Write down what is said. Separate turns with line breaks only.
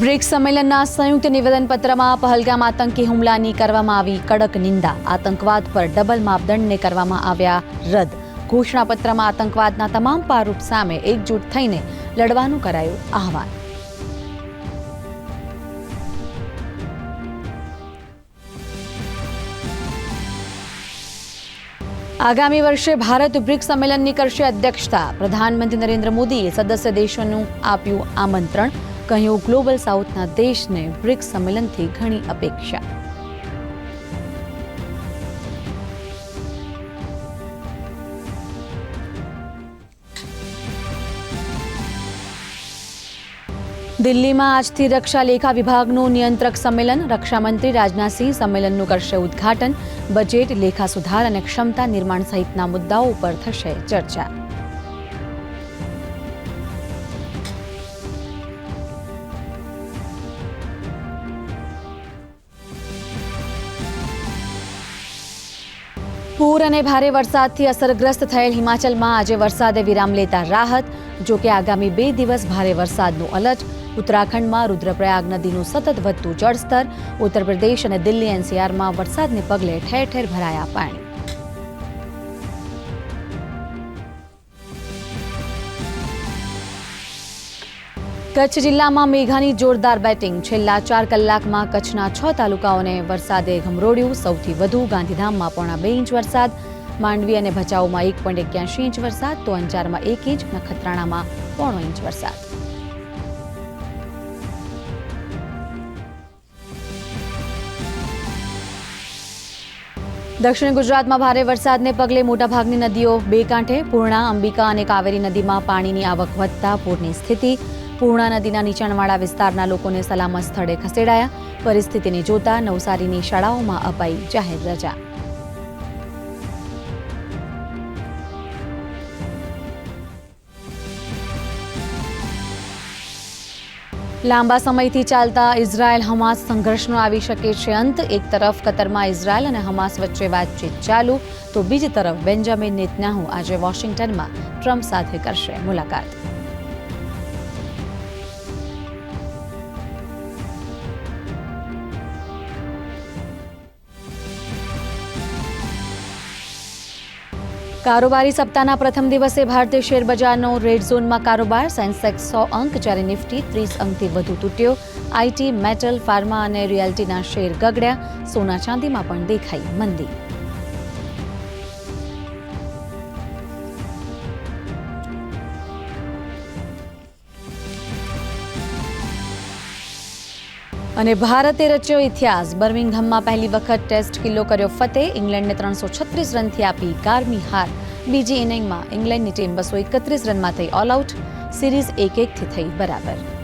BRICS સંમેલનના સંયુક્ત નિવેદનપત્રમાં પહલગામ આતંકી હુમલાની કરવામાં આવી કડક નિંદા. આતંકવાદ પર ડબલ માપદંડને કરવામાં આવ્યા રદ. ઘોષણાપત્રમાં આતંકવાદના તમામ પારૂપ સામે એકજૂટ થઈને લડવાનું કરાયું આહવાન. આગામી વર્ષે ભારત બ્રિક્સ સંમેલનની કરશે અધ્યક્ષતા. પ્રધાનમંત્રી નરેન્દ્ર મોદીએ સદસ્ય દેશોનું આપ્યું આમંત્રણ. કહ્યું, ગ્લોબલ સાઉથના દેશને બ્રિક્સ સંમેલનથી ઘણી અપેક્ષા. દિલ્હીમાં આજથી રક્ષા લેખા વિભાગનું નિયંત્રક સંમેલન. રક્ષામંત્રી રાજનાથસિંહ સંમેલનનું કરશે ઉદ્ઘાટન. બજેટ, લેખા સુધાર અને ક્ષમતા નિર્માણ સહિતના મુદ્દાઓ ઉપર થશે ચર્ચા. પૂર અને ભારે વરસાદથી અસરગ્રસ્ત થયેલ હિમાચલમાં આજે વરસાદે વિરામ લેતા રાહત. જો કે આગામી બે દિવસ ભારે વરસાદનું અલર્ટ. ઉત્તરાખંડમાં રુદ્રપ્રયાગ નદીનું સતત વધતું જળસ્તર. ઉત્તર પ્રદેશ અને દિલ્હી એનસીઆરમાં વરસાદને પગલે ઠેર ઠેર ભરાયા પાણી. કચ્છ જિલ્લામાં મેઘાની જોરદાર બેટિંગ. છેલ્લા ચાર કલાકમાં કચ્છના છ તાલુકાઓને વરસાદે ઘમરોડ્યું સૌથી વધુ ગાંધીધામમાં પોણા બે ઇંચ વરસાદ. માંડવી અને ભચાઉમાં એક પોઈન્ટ એક્યાસી ઇંચ વરસાદ. તો અંજારમાં એક ઇંચ. નખત્રાણામાં પોણો ઇંચ વરસાદ. દક્ષિણ ગુજરાતમાં ભારે વરસાદને પગલે મોટાભાગની નદીઓ બે કાંઠે, પૂર્ણા, અંબિકા અને કાવેરી નદીમાં પાણીની આવક વધતા પૂરની સ્થિતિ પૂર્ણા નદીના નીચાણવાળા વિસ્તારના લોકોને સલામત સ્થળે ખસેડાયા. પરિસ્થિતિને જોતા નવસારીની શાળાઓમાં અપાઈ જાહેર રજા. લાંબા સમયથી ચાલતા ઇઝરાયલ હમાસ સંઘર્ષનો આવી શકે છે અંત. એક તરફ કતરમાં ઇઝરાયલ અને હમાસ વચ્ચે વાતચીત ચાલુ, તો બીજી તરફ બેન્જામિન નેતન્યાહુ આજે વોશિંગ્ટનમાં ટ્રમ્પ સાથે કરશે મુલાકાત. કારોબારી સપ્તાહના પ્રથમ દિવસે ભારતીય શેર બજારનો રેડ ઝોનમાં કારોબાર. સેન્સેક્સ સો અંક, જ્યારે નિફ્ટી ત્રીસ અંકથી વધુ તૂટ્યો. આઈટી, મેટલ, ફાર્મા અને રિયાલ્ટીના શેર ગગડ્યા. સોના ચાંદીમાં પણ દેખાઈ મંદી. અને ભારતે રચ્યો ઇતિહાસ. બર્મિંગહામમાં પહેલી વખત ટેસ્ટ કિલ્લો કર્યો ફતેહ. ઇંગ્લેન્ડને ત્રણસો છત્રીસ રનથી આપી કારમી હાર. બીજી ઇનિંગમાં ઇંગ્લેન્ડની ટીમ બસો એકત્રીસ રનમાં થઈ ઓલ આઉટ. સિરીઝ એક એકથી થઈ બરાબર.